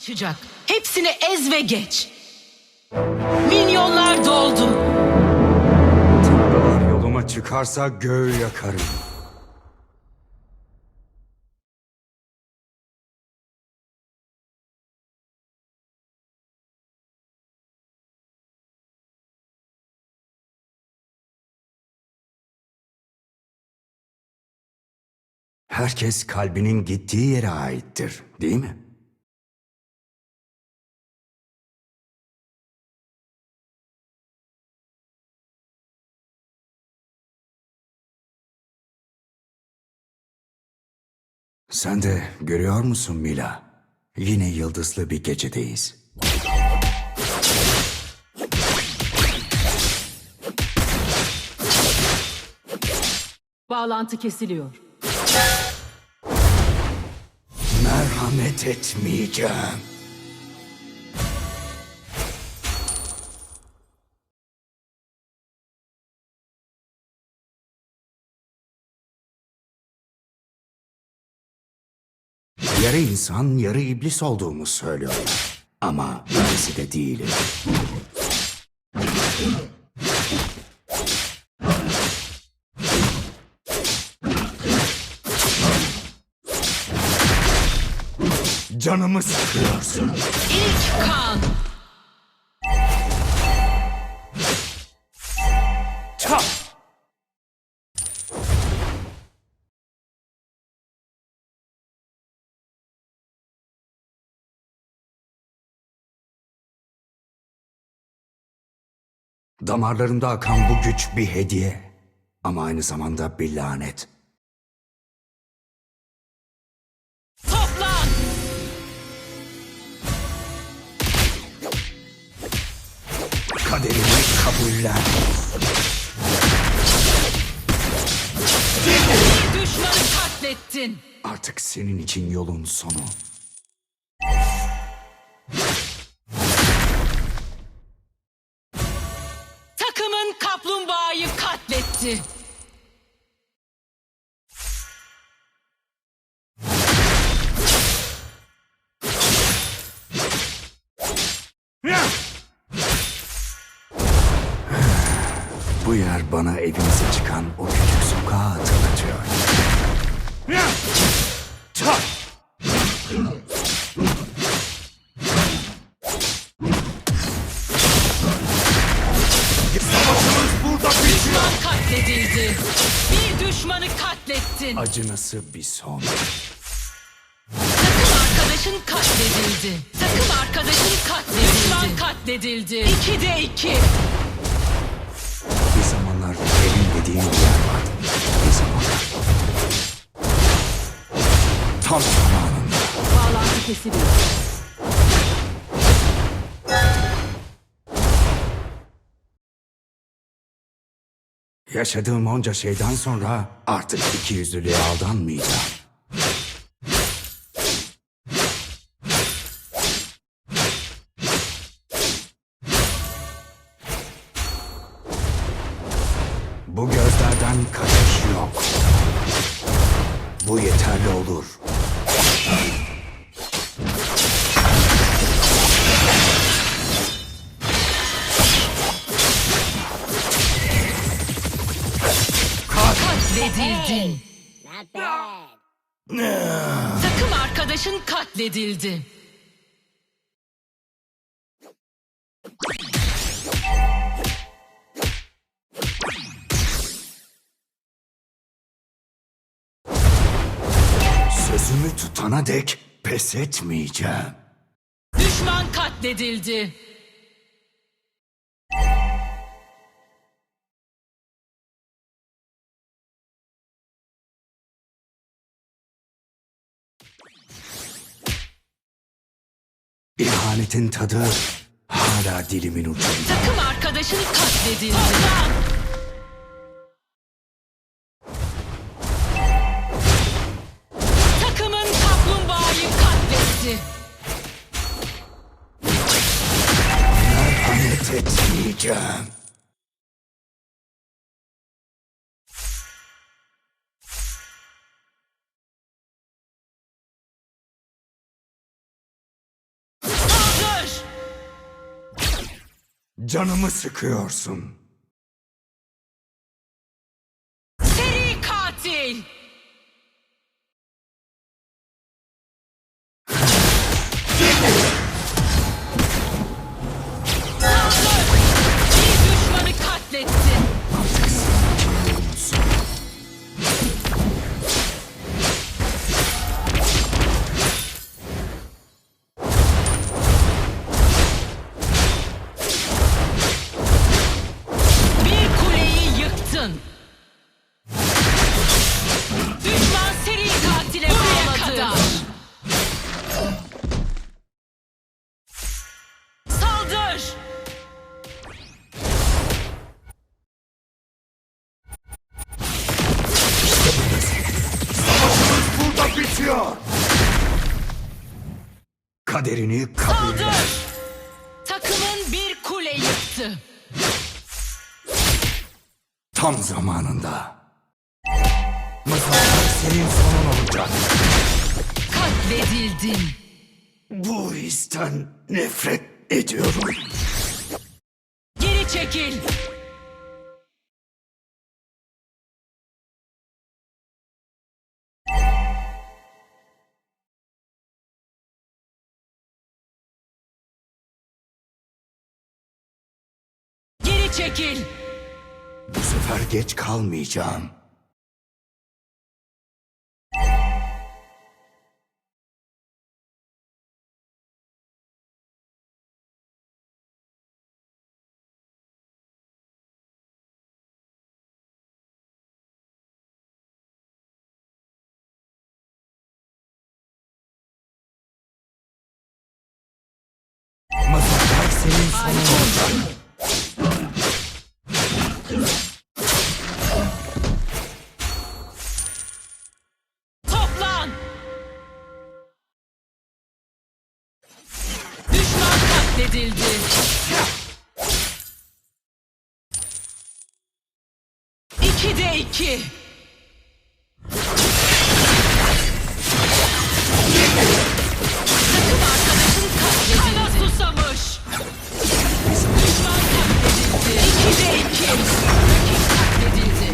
Çıkacak. Hepsini ez ve geç. Milyonlar doldu. Tanrılar yoluma çıkarsa göğü yakarım. Herkes kalbinin gittiği yere aittir, değil mi? Sen de görüyor musun Mila? Yine yıldızlı bir gecedeyiz. Bağlantı kesiliyor. Merhamet etmeyeceğim. Yarı insan, yarı iblis olduğumu söylüyorlar. Ama ikisi de değilim. Canımı sıkıyorsun. İlk kan. Damarlarımda akan bu güç bir hediye ama aynı zamanda bir lanet. Toplan. Kaderimi kabullen. Düşmanı katlettin. Artık senin için yolun sonu. Katletti. Bu yer bana evimize çıkan o küçük sokağı hatırlatıyor. Acınası bir son. Takım arkadaşın katledildi. Takım arkadaşın katledildi. Düşman katledildi. İki de iki. Bir zamanlar evin dediğin bir yer vardı. Bir zamanlar. Tam zamanında. Bağlantı kesiliyor. Yaşadığım onca şeyden sonra artık iki yüzlülüğe aldanmayacağım. Bu gözlerden kaçış yok. Bu yeterli olur. Katledildin. Not bad. Takım arkadaşın katledildi. Sözümü tutana dek pes etmeyeceğim. Düşman katledildi. İhanetin tadı hala dilimin ucunda. Takım arkadaşın katledildi. Takımın kaplumbağayı katletti. Merhamet etmeyeceğim. Canımı sıkıyorsun. Seri katil. Bitiyor. Kaderini kabul Saldır. Takımın bir kule yıktı. Tam zamanında. Mızraklar senin sonun olacak. Katledildin. Bu histen nefret ediyorum. Geri çekil. Çekil. Bu sefer geç kalmayacağım. Mızraklar senin sonun olacak. Katledildi. İki de iki. Takım arkadaşın katledildi. Kana. Düşman katledildi. İki de iki. Rakip katledildi.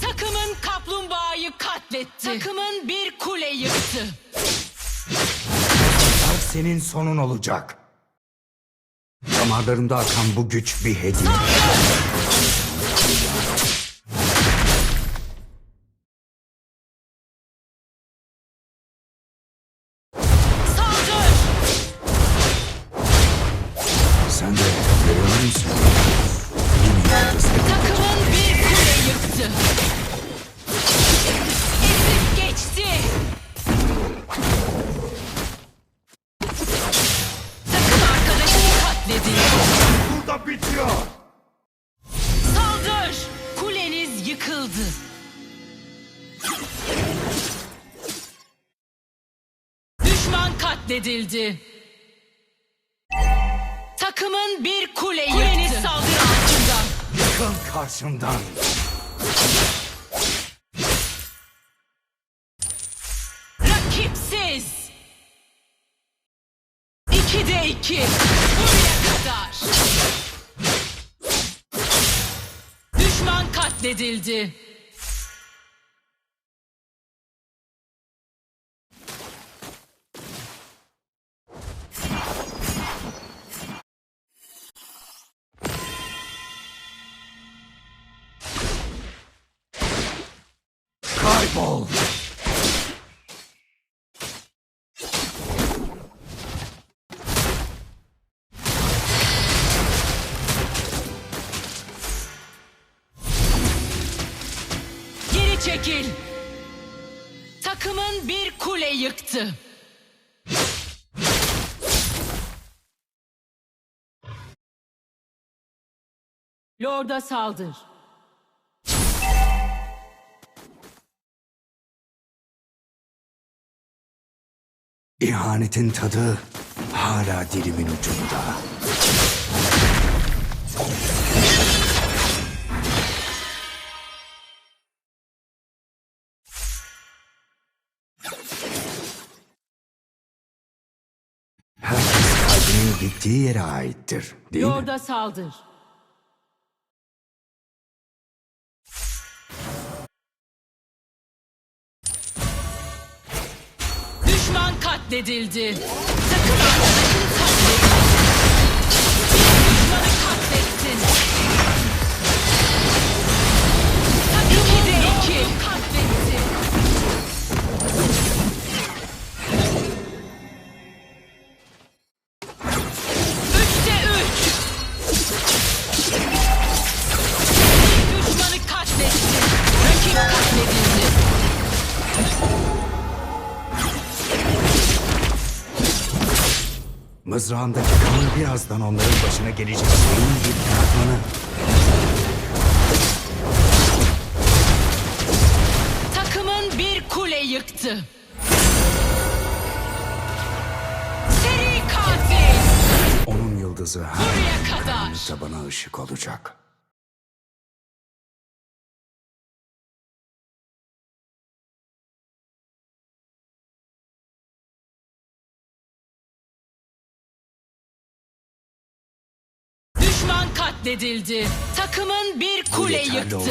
Takımın kaplumbağayı katletti. Takımın bir kule yıktı. Senin sonun olacak. Damarlarımda akan bu güç bir hediye. Sen de görüyor musun? Takımın bir kule yıktı. Katledildi. Takımın bir kule yıktı. Kuleniz saldırı altında. Yıkıl karşımdan. Rakipsiz. İki de iki. Buraya kadar. Düşman katledildi. Kaybol. Geri çekil. Takımın bir kule yıktı. Lord'a saldır. İhanetin tadı hala dilimin ucunda. Herkes kalbinin gittiği yere aittir. Değil mi? Lorda saldır. Katledildi. Takım Mızrağımdaki kan birazdan onların başına gelecek şeyin bir fragmanı. Takımın bir kule yıktı. Seri katil. Onun yıldızı her Buraya kadar. karanlıkta bana ışık olacak. Katledildi. Takımın bir kule yıktı. olur.